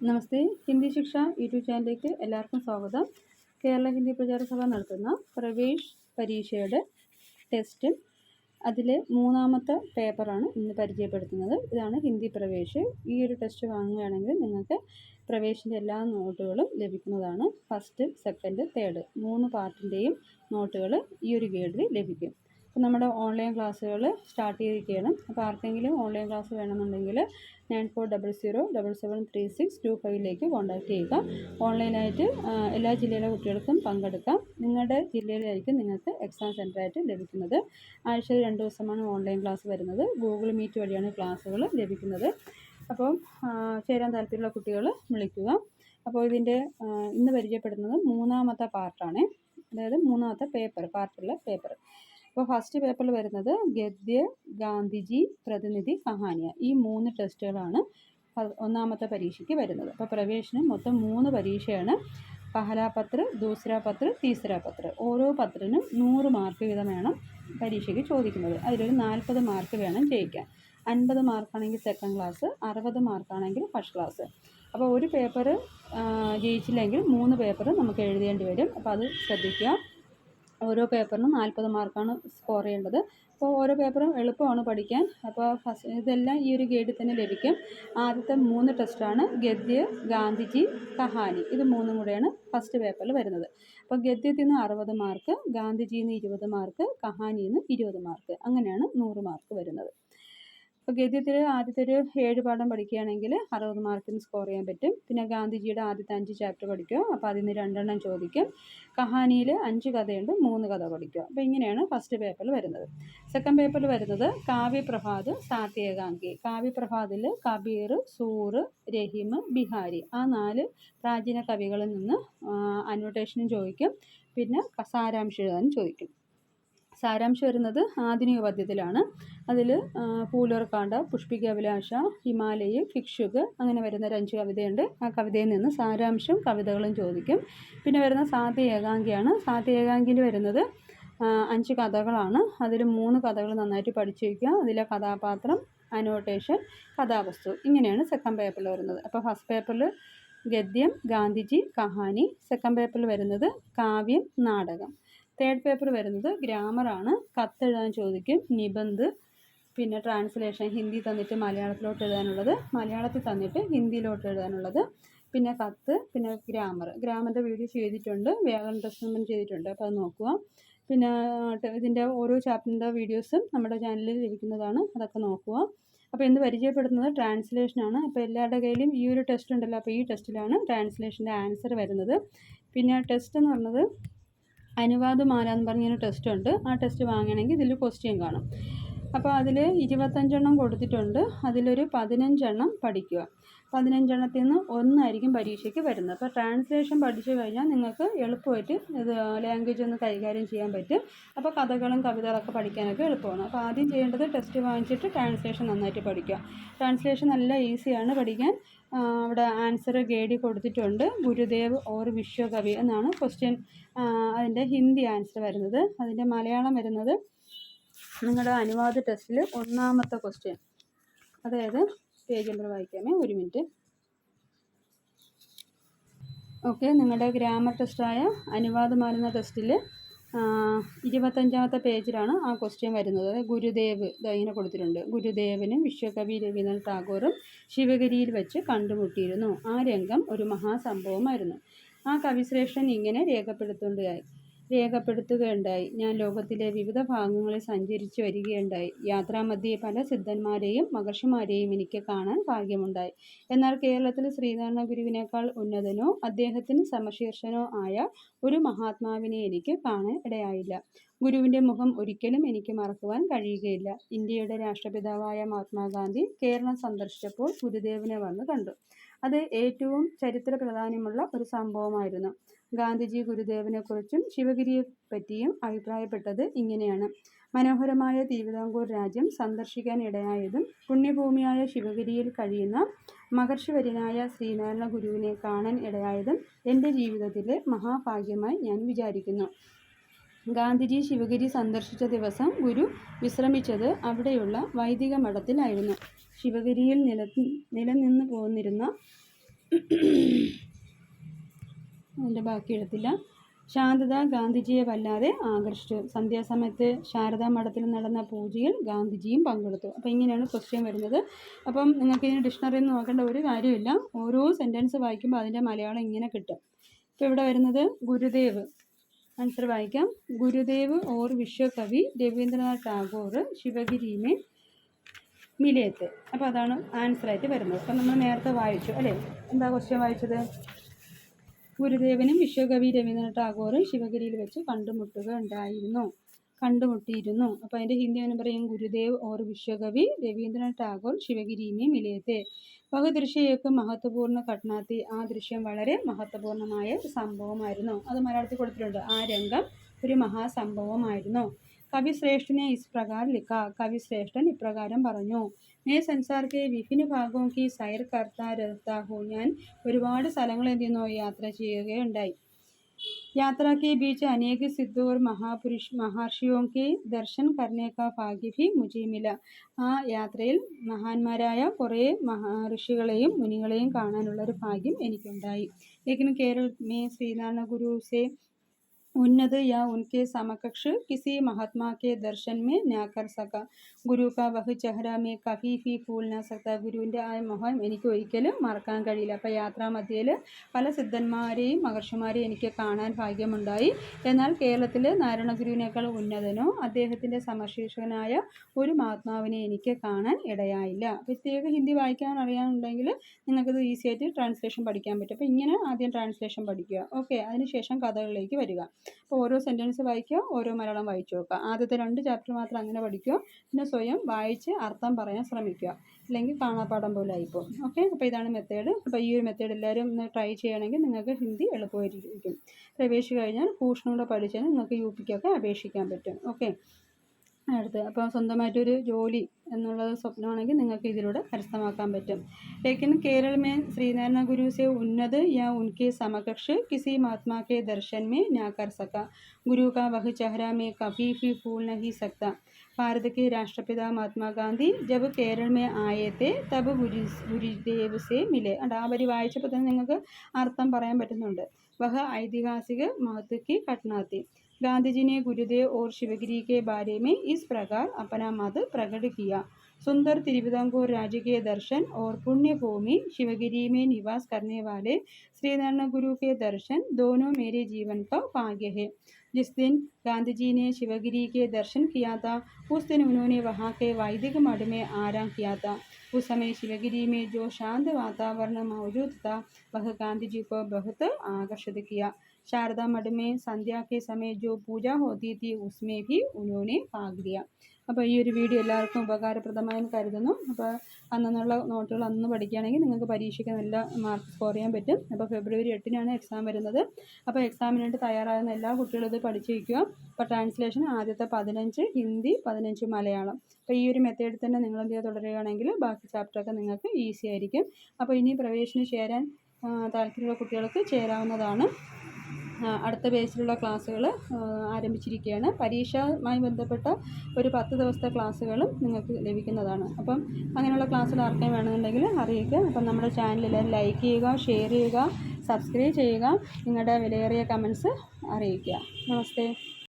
നമസ്തേ. ഹിന്ദി ശിക്ഷ യൂട്യൂബ് ചാനലിലേക്ക് എല്ലാവർക്കും സ്വാഗതം. കേരള ഹിന്ദി പ്രചാര സഭ നടത്തുന്ന പ്രവേശ് പരീക്ഷയുടെ ടെസ്റ്റും അതിലെ മൂന്നാമത്തെ പേപ്പറാണ് ഇന്ന് പരിചയപ്പെടുത്തുന്നത്. ഇതാണ് ഹിന്ദി പ്രവേശ്. ഈ ഒരു ടെസ്റ്റ് വാങ്ങുകയാണെങ്കിൽ നിങ്ങൾക്ക് പ്രവേശിന്റെ എല്ലാ നോട്ടുകളും ലഭിക്കുന്നതാണ്. ഫസ്റ്റ് സെക്കൻഡ് തേർഡ് മൂന്ന് പാർട്ടിന്റെയും നോട്ടുകൾ ഈ ഒരു ഗൈഡിൽ ലഭിക്കും. അപ്പോൾ നമ്മുടെ ഓൺലൈൻ ക്ലാസ്സുകൾ സ്റ്റാർട്ട് ചെയ്തിരിക്കുകയാണ്. അപ്പോൾ ആർക്കെങ്കിലും ഓൺലൈൻ ക്ലാസ് വേണമെന്നുണ്ടെങ്കിൽ nine four double zero double seven three six two ഫൈവിലേക്ക് contact ചെയ്യുക. ഓൺലൈനായിട്ട് എല്ലാ ജില്ലയിലെ കുട്ടികൾക്കും പങ്കെടുക്കാം. നിങ്ങളുടെ ജില്ലയിലായിരിക്കും നിങ്ങൾക്ക് എക്സാം സെന്ററായിട്ട് ലഭിക്കുന്നത്. ആഴ്ചയിൽ രണ്ട് ദിവസമാണ് ഓൺലൈൻ ക്ലാസ് വരുന്നത്. ഗൂഗിൾ മീറ്റ് വഴിയാണ് ക്ലാസ്സുകൾ ലഭിക്കുന്നത്. അപ്പോൾ ചേരാൻ താല്പര്യമുള്ള കുട്ടികൾ വിളിക്കുക. അപ്പോൾ ഇതിന്റെ ഇന്ന് പരിചയപ്പെടുന്നത് മൂന്നാമത്തെ പാർട്ടാണ്. അതായത് മൂന്നാമത്തെ പേപ്പർ പാർട്ടുള്ള പേപ്പർ. അപ്പോൾ ഫസ്റ്റ് പേപ്പറിൽ വരുന്നത് ഗദ്യ ഗാന്ധിജി പ്രതിനിധി കഹാനിയ. ഈ മൂന്ന് ടെസ്റ്റുകളാണ് ഒന്നാമത്തെ പരീക്ഷയ്ക്ക് വരുന്നത്. അപ്പോൾ പ്രവേശനം മൊത്തം മൂന്ന് പരീക്ഷയാണ്. പഹല പത്ര ദൂസര പത്ര തീസര പത്ര. ഓരോ പത്രനും നൂറ് മാർക്ക് വീതം വേണം പരീക്ഷയ്ക്ക് ചോദിക്കുന്നത്. അതിലൊരു നാൽപ്പത് മാർക്ക് വേണം ജയിക്കാൻ. അൻപത് മാർക്കാണെങ്കിൽ സെക്കൻഡ് ക്ലാസ് അറുപത് മാർക്കാണെങ്കിൽ ഫസ്റ്റ് ക്ലാസ് അപ്പോൾ ഒരു പേപ്പർ ജയിച്ചില്ലെങ്കിൽ മൂന്ന് പേപ്പർ നമുക്ക് എഴുതേണ്ടി വരും. അപ്പോൾ അത് ശ്രദ്ധിക്കുക. ഓരോ പേപ്പറിനും നാൽപ്പത് മാർക്കാണ് സ്കോർ ചെയ്യേണ്ടത്. അപ്പോൾ ഓരോ പേപ്പറും എളുപ്പമാണ് പഠിക്കാൻ. അപ്പോൾ ഫസ്റ്റ് ഇതെല്ലാം ഈ ഒരു ഗൈഡിൽ തന്നെ ലഭിക്കും. ആദ്യത്തെ മൂന്ന് ടെസ്റ്റാണ് ഗദ്യ ഗാന്ധിജി കഹാനി. ഇത് മൂന്നും കൂടെയാണ് ഫസ്റ്റ് പേപ്പറിൽ വരുന്നത്. അപ്പോൾ ഗദ്യത്തിൽ നിന്ന് അറുപത് മാർക്ക് ഗാന്ധിജിയിൽ നിന്ന് ഇരുപത് മാർക്ക് കഹാനിയിൽ നിന്ന് ഇരുപത് മാർക്ക്. അങ്ങനെയാണ് നൂറ് മാർക്ക് വരുന്നത്. ഗദ്യത്തിൽ ആദ്യത്തെ ഒരു ഏഴ് പാഠം പഠിക്കുകയാണെങ്കിൽ അറുപത് മാർക്കിന് സ്കോർ ചെയ്യാൻ പറ്റും. പിന്നെ ഗാന്ധിജിയുടെ ആദ്യത്തെ അഞ്ച് ചാപ്റ്റർ പഠിക്കുക അപ്പോൾ അതിൽ നിന്ന് രണ്ടെണ്ണം ചോദിക്കും. കഹാനിയിൽ അഞ്ച് കഥയുണ്ട് മൂന്ന് കഥ പഠിക്കുക അപ്പോൾ ഇങ്ങനെയാണ് ഫസ്റ്റ് പേപ്പറിൽ വരുന്നത്. സെക്കൻഡ് പേപ്പറിൽ വരുന്നത് കാവ്യപ്രഭാത് സാത്യേകാംഗി കാവ്യപ്രഭാതിൽ കബീർ സൂർ രഹീം ബിഹാരി. ആ നാല് പ്രാചീന കവികളിൽ നിന്ന് അനോട്ടേഷനും ചോദിക്കും. പിന്നെ സാരാംശം എഴുതാനും ചോദിക്കും. സാരാംശം വരുന്നത് ആധുനിക പദ്യത്തിലാണ്. അതിൽ പൂലർക്കാണ്ട പുഷ്പികാഭിലാഷ ഹിമാലയ ഭിക്ഷുക് അങ്ങനെ വരുന്ന ഒരു അഞ്ച് കവിതയുണ്ട്. ആ കവിതയിൽ നിന്ന് സാരാംശം കവിതകളും ചോദിക്കും. പിന്നെ വരുന്ന സാധ്യ ഏകാംഗിയാണ്. സാധ്യ ഏകാംഗിയിൽ വരുന്നത് അഞ്ച് കഥകളാണ്. അതിൽ മൂന്ന് കഥകൾ നന്നായിട്ട് പഠിച്ചു വയ്ക്കുക അതിലെ കഥാപാത്രം അനോട്ടേഷൻ കഥാവസ്തു. ഇങ്ങനെയാണ് സെക്കൻഡ് പേപ്പറിൽ വരുന്നത്. അപ്പോൾ ഫസ്റ്റ് പേപ്പറിൽ ഗദ്യം ഗാന്ധിജി കഹാനി. സെക്കൻഡ് പേപ്പറിൽ വരുന്നത് കാവ്യം നാടകം. തേർഡ് പേപ്പർ വരുന്നത് ഗ്രാമറാണ് കത്തെഴുതാൻ ചോദിക്കും നിബന്ധ് പിന്നെ ട്രാൻസ്ലേഷൻ ഹിന്ദി തന്നിട്ട് മലയാളത്തിലോട്ട് എഴുതാനുള്ളത് മലയാളത്തിൽ തന്നിട്ട് ഹിന്ദിയിലോട്ട് എഴുതാനുള്ളത് പിന്നെ കത്ത് പിന്നെ ഗ്രാമർ ഗ്രാമറിന്റെ വീഡിയോ ചെയ്തിട്ടുണ്ട് വ്യാകരണ ടെസ്റ്റ് ചെയ്തിട്ടുണ്ട് അപ്പോൾ അത് നോക്കുക. പിന്നെ ഇതിന്റെ ഓരോ ചാപ്റ്ററിന്റെ വീഡിയോസും നമ്മുടെ ചാനലിൽ ഇരിക്കുന്നതാണ് അതൊക്കെ നോക്കുക. അപ്പോൾ ഇന്ന് പരിചയപ്പെടുന്നത് ട്രാൻസ്ലേഷനാണ് അപ്പോൾ എല്ലാവരുടെ കയ്യിലും ഈ ഒരു ടെസ്റ്റ് ഉണ്ടല്ലോ അപ്പോൾ ഈ ടെസ്റ്റിലാണ് ട്രാൻസ്ലേഷന്റെ ആൻസർ വരുന്നത്. പിന്നെ ടെസ്റ്റ് എന്ന് പറഞ്ഞത് അനുവാദമാല എന്ന് പറഞ്ഞൊരു ടെസ്റ്റ് ഉണ്ട് ആ ടെസ്റ്റ് വാങ്ങണമെങ്കിൽ ഇതിൽ ക്വസ്റ്റ്യൻ കാണും. അപ്പോൾ അതിൽ ഇരുപത്തഞ്ചെണ്ണം കൊടുത്തിട്ടുണ്ട്. അതിലൊരു പതിനഞ്ചെണ്ണം പഠിക്കുക. പതിനഞ്ചെണ്ണത്തിൽ നിന്ന് ഒന്നായിരിക്കും പരീക്ഷയ്ക്ക് വരുന്നത്. അപ്പോൾ ട്രാൻസ്ലേഷൻ പഠിച്ചു കഴിഞ്ഞാൽ നിങ്ങൾക്ക് എളുപ്പമായിട്ട് ഇത് ലാംഗ്വേജ് ഒന്ന് കൈകാര്യം ചെയ്യാൻ പറ്റും. അപ്പോൾ കഥകളും കവിതകളൊക്കെ പഠിക്കാനൊക്കെ എളുപ്പമാണ്. അപ്പോൾ ആദ്യം ചെയ്യേണ്ടത് ടെസ്റ്റ് വാങ്ങിച്ചിട്ട് ട്രാൻസ്ലേഷൻ നന്നായിട്ട് പഠിക്കുക. ട്രാൻസ്ലേഷൻ നല്ല ഈസിയാണ് പഠിക്കാൻ. അവിടെ ആൻസർ ഗേഡി കൊടുത്തിട്ടുണ്ട്. ഗുരുദേവ് ഓർ വിശ്വകവി എന്നാണ് ക്വസ്റ്റ്യൻ അതിന്റെ ഹിന്ദി ആൻസർ വരുന്നത്. അതിന്റെ മലയാളം വരുന്നത് നിങ്ങളുടെ അനുവാദ ടെസ്റ്റിൽ ഒന്നാമത്തെ ക്വസ്റ്റ്യൻ അതായത് പേജ് നമ്പർ വായിക്കാമേ ഒരു മിനിറ്റ് ഓക്കെ നിങ്ങളുടെ ഗ്രാമർ ടെസ്റ്റായ അനുവാദമാരുന്ന ടെസ്റ്റിൽ ഇരുപത്തഞ്ചാമത്തെ പേജിലാണ് ആ ക്വസ്റ്റ്യൻ വരുന്നത്. ഗുരുദേവ് ഇങ്ങനെ കൊടുത്തിട്ടുണ്ട്. ഗുരുദേവനും വിശ്വകവി രവീന്ദ്രനാഥ് ടാഗോറും ശിവഗിരിയിൽ വെച്ച് കണ്ടുമുട്ടിയിരുന്നു. ആ രംഗം ഒരു മഹാസംഭവമായിരുന്നു. ആ കവിശ്രേഷ്ഠൻ ഇങ്ങനെ രേഖപ്പെടുത്തുകയായി. രേഖപ്പെടുത്തുകയുണ്ടായി. ഞാൻ ലോകത്തിലെ വിവിധ ഭാഗങ്ങളിൽ സഞ്ചരിച്ചു വരികയുണ്ടായി. യാത്രാമധ്യേ പല സിദ്ധന്മാരെയും മഹർഷിമാരെയും എനിക്ക് കാണാൻ ഭാഗ്യമുണ്ടായി. എന്നാൽ കേരളത്തിൽ ശ്രീനാരായണ ഗുരുവിനേക്കാൾ ഉന്നതനോ അദ്ദേഹത്തിന് സമശീർഷനോ ആയ ഒരു മഹാത്മാവിനെ എനിക്ക് കാണാൻ ഇടയായില്ല. ഗുരുവിന്റെ മുഖം ഒരിക്കലും എനിക്ക് മറക്കുവാൻ കഴിയുകയില്ല. ഇന്ത്യയുടെ രാഷ്ട്രപിതാവായ മഹാത്മാഗാന്ധി കേരളം സന്ദർശിച്ചപ്പോൾ ഗുരുദേവനെ വന്ന് കണ്ടു. അത് ഏറ്റവും ചരിത്ര പ്രാധാന്യമുള്ള ഒരു സംഭവമായിരുന്നു. ഗാന്ധിജി ഗുരുദേവനെക്കുറിച്ചും ശിവഗിരിയെ പറ്റിയും അഭിപ്രായപ്പെട്ടത് ഇങ്ങനെയാണ്. മനോഹരമായ തിരുവിതാംകൂർ രാജ്യം സന്ദർശിക്കാൻ ഇടയായതും പുണ്യഭൂമിയായ ശിവഗിരിയിൽ കഴിയുന്ന മഹർഷിവര്യനായ ശ്രീനാരായണ ഗുരുവിനെ കാണാൻ ഇടയായതും എന്റെ ജീവിതത്തിലെ മഹാഭാഗ്യമായി ഞാൻ വിചാരിക്കുന്നു. ഗാന്ധിജി ശിവഗിരി സന്ദർശിച്ച ദിവസം ഗുരു വിശ്രമിച്ചത് അവിടെയുള്ള വൈദിക മഠത്തിലായിരുന്നു. ശിവഗിരിയിൽ നില നിലനിന്ന് പോന്നിരുന്ന അതിന്റെ ബാക്കി എടുത്തില്ല ശാന്തത ഗാന്ധിജിയെ വല്ലാതെ ആകർഷിച്ചു. സന്ധ്യാസമയത്ത് ശാരദാ മഠത്തിൽ നടന്ന പൂജയിൽ ഗാന്ധിജിയും പങ്കെടുത്തു. അപ്പോൾ ഇങ്ങനെയാണ് ക്വസ്റ്റ്യൻ വരുന്നത്. അപ്പം നിങ്ങൾക്ക് ഇതിന് ഡിക്ഷണറി നോക്കേണ്ട ഒരു കാര്യമില്ല. ഓരോ സെന്റൻസ് വായിക്കുമ്പോൾ അതിന്റെ മലയാളം ഇങ്ങനെ കിട്ടും. ഇപ്പോൾ ഇവിടെ വരുന്നത് ഗുരുദേവ്. ആൻസർ വായിക്കാം. ഗുരുദേവ് ഓർ വിശ്വകവി രവീന്ദ്രനാഥ് ടാഗോർ ശിവഗിരിമേ മിലയത്ത് അപ്പോൾ അതാണ് ആൻസറായിട്ട് വരുന്നത്. അപ്പം നമ്മൾ നേരത്തെ വായിച്ചു അല്ലേ? എന്താ ക്വസ്റ്റ്യൻ വായിച്ചത്? ഗുരുദേവനും വിശ്വകവി രവീന്ദ്രനാഥ് ടാഗോറും ശിവഗിരിയിൽ വെച്ച് കണ്ടുമുട്ടുക ഉണ്ടായിരുന്നു. കണ്ടുമുട്ടിയിരുന്നു. അപ്പോൾ അതിന്റെ ഹിന്ദി എന്ന് പറയും ഗുരുദേവ് ഓർ വിശ്വകവി രവീന്ദ്രനാഥ് ടാഗോർ ശിവഗിരിമേ മിലേത്തെ വക ദൃശ്യയൊക്കെ മഹത്വപൂർണ ഘടനാത്തി ആ ദൃശ്യം വളരെ മഹത്വപൂർണമായ ഒരു സംഭവമായിരുന്നു. അത് മലയാളത്തിൽ കൊടുത്തിട്ടുണ്ട്. ആ രംഗം ഒരു മഹാസംഭവമായിരുന്നു. കവി ശ്രേഷ്ഠനെ ഇസ് പ്രകാർ ലിഖ കവി ശ്രേഷ്ഠൻ ഇപ്രകാരം പറഞ്ഞു മേ സംസാർ കെ വിഭിന്ന ഭാഗവും കി സൈർ കർത്ത രഹത്ത ഹോ ഞാൻ ഒരുപാട് സ്ഥലങ്ങൾ എന്ത് ചെയ്യുന്നു യാത്ര ചെയ്യുകയുണ്ടായി यात्रा के बीच अनेक सिद्धों और महापुरुष महर्षियों के दर्शन करने का भाग्य भी मुझे मिला ആ യാത്രയിൽ മഹാന്മാരായ കുറേ മഹർഷികളെയും മുനികളെയും കാണാനുള്ള ഒരു ഭാഗ്യം എനിക്കുണ്ടായി ലേക്കിൻ കേരൾ മേ ശ്രീനാരായണ ഗുരു സെ उन्नत या उनके समकक्ष किसी महात्मा के दर्शन में न कर सका ഗുരു കാ വഹ് ചെഹ്റ മേ കഭി ഫി ഭൂൽ ന സക്ത ഗുരുവിൻ്റെ ആ മുഖം എനിക്ക് ഒരിക്കലും മറക്കാൻ കഴിയില്ല അപ്പോൾ യാത്രാമധ്യയിൽ പല സിദ്ധന്മാരെയും മഹർഷിമാരെയും എനിക്ക് കാണാൻ ഭാഗ്യമുണ്ടായി എന്നാൽ കേരളത്തിൽ നാരായണ ഗുരുവിനേക്കാൾ ഉന്നതനോ അദ്ദേഹത്തിൻ്റെ സമശീർഷകനായ ഒരു മഹാത്മാവിനെ എനിക്ക് കാണാൻ ഇടയായില്ല പ്രത്യേക ഹിന്ദി വായിക്കാൻ അറിയാനുണ്ടെങ്കിൽ നിങ്ങൾക്കത് ഈസി ആയിട്ട് ട്രാൻസ്ലേഷൻ പഠിക്കാൻ പറ്റും അപ്പോൾ ഇങ്ങനെ ആദ്യം ട്രാൻസ്ലേഷൻ പഠിക്കുക ഓക്കെ അതിനുശേഷം കഥകളിലേക്ക് വരിക അപ്പോൾ ഓരോ സെന്റൻസ് വായിക്കുക ഓരോ മലയാളം വായിച്ചു നോക്കുക. ആദ്യത്തെ രണ്ട് ചാപ്റ്റർ മാത്രം അങ്ങനെ പഠിക്കുക പിന്നെ സ്വയം വായിച്ച് അർത്ഥം പറയാൻ ശ്രമിക്കുക. അല്ലെങ്കിൽ കാണാപ്പാടം പോലെ ആയിപ്പോകും ഓക്കെ അപ്പോൾ ഇതാണ് മെത്തേഡ് അപ്പോൾ ഈ ഒരു മെത്തേഡ് എല്ലാവരും ഒന്ന് ട്രൈ ചെയ്യണമെങ്കിൽ നിങ്ങൾക്ക് ഹിന്ദി എളുപ്പമായിരിക്കും. പ്രവേശിച്ച് കഴിഞ്ഞാൽ ഭൂഷണം കൂടെ പഠിച്ചാൽ നിങ്ങൾക്ക് യു പിക്കൊക്കെ അപേക്ഷിക്കാൻ പറ്റും. ഓക്കെ അടുത്ത് അപ്പോൾ സ്വന്തമായിട്ടൊരു ജോലി എന്നുള്ളത് സ്വപ്നമാണെങ്കിൽ നിങ്ങൾക്ക് ഇതിലൂടെ കരസ്ഥമാക്കാൻ പറ്റും लेकिन केरल में श्रीनारायण गुरु से उन्नत या उनके समकक्ष किसी महात्मा के दर्शन में न कर सका गुरु का वह चेहरा में कभी भी भूल नहीं सकता भारत के राष्ट्रपिता महात्मा गांधी जब केरल में आए थे तब ഗുരു ഗുരുദേവ് സെ മിലെ അണ്ട് ആ വരി വായിച്ചപ്പോൾ തന്നെ നിങ്ങൾക്ക് അർത്ഥം പറയാൻ പറ്റുന്നുണ്ട് വഹ ഐതിഹാസിക महत्व की घटना थी गांधी जी ने गुरुदेव और शिवगिरी के बारे में इस प्रकार अपना मत प्रकट किया सुंदर तिरुविदांकुर राज्य के दर्शन और पुण्य भूमि शिवगिरी में निवास करने वाले श्री नारायण गुरु के दर्शन दोनों मेरे जीवन का भाग्य है जिस दिन गांधी जी ने शिवगिरी के दर्शन किया था उस दिन उन्होंने वहाँ के वैदिक मठ में आराम किया था उस समय शिवगिरी में जो शांत वातावरण मौजूद था, वह गांधी जी को बहुत आकर्षित किया। शारदा मठ में संध्या के समय जो पूजा होती थी, उसमें भी उन्होंने भाग लिया। അപ്പോൾ ഈ ഒരു വീഡിയോ എല്ലാവർക്കും ഉപകാരപ്രദമായെന്ന് കരുതുന്നു. അപ്പോൾ അന്നുള്ള നോട്ടുകൾ അന്ന് പഠിക്കുകയാണെങ്കിൽ നിങ്ങൾക്ക് പരീക്ഷയ്ക്ക് നല്ല മാർക്ക് സ്കോർ ചെയ്യാൻ പറ്റും. അപ്പോൾ ഫെബ്രുവരി എട്ടിനാണ് എക്സാം വരുന്നത്. അപ്പോൾ എക്സാമിനായിട്ട് തയ്യാറാകുന്ന എല്ലാ കുട്ടികളും ഇത് പഠിച്ചു വയ്ക്കുക. അപ്പോൾ ട്രാൻസ്ലേഷൻ ആദ്യത്തെ പതിനഞ്ച് ഹിന്ദി പതിനഞ്ച് മലയാളം. അപ്പോൾ ഈ ഒരു മെത്തേഡിൽ തന്നെ നിങ്ങൾ എന്ത് തുടരുകയാണെങ്കിൽ ബാക്കി ചാപ്റ്ററൊക്കെ നിങ്ങൾക്ക് ഈസി ആയിരിക്കും. അപ്പോൾ ഇനി പ്രവേശനം ചേരാൻ താല്പര്യമുള്ള കുട്ടികൾക്ക് ചേരാവുന്നതാണ്. അടുത്ത ബേസിലുള്ള ക്ലാസ്സുകൾ ആരംഭിച്ചിരിക്കുകയാണ്. പരീക്ഷയുമായി ബന്ധപ്പെട്ട ഒരു പത്ത് ദിവസത്തെ ക്ലാസ്സുകളും നിങ്ങൾക്ക് ലഭിക്കുന്നതാണ്. അപ്പം അങ്ങനെയുള്ള ക്ലാസ്സുകൾ ആർക്കും വേണമെന്നുണ്ടെങ്കിൽ അറിയിക്കുക. അപ്പം നമ്മുടെ ചാനൽ ലൈക്ക് ചെയ്യുക ഷെയർ ചെയ്യുക സബ്സ്ക്രൈബ് ചെയ്യുക നിങ്ങളുടെ വിലയേറിയ കമൻസ് അറിയിക്കുക. നമസ്തേ.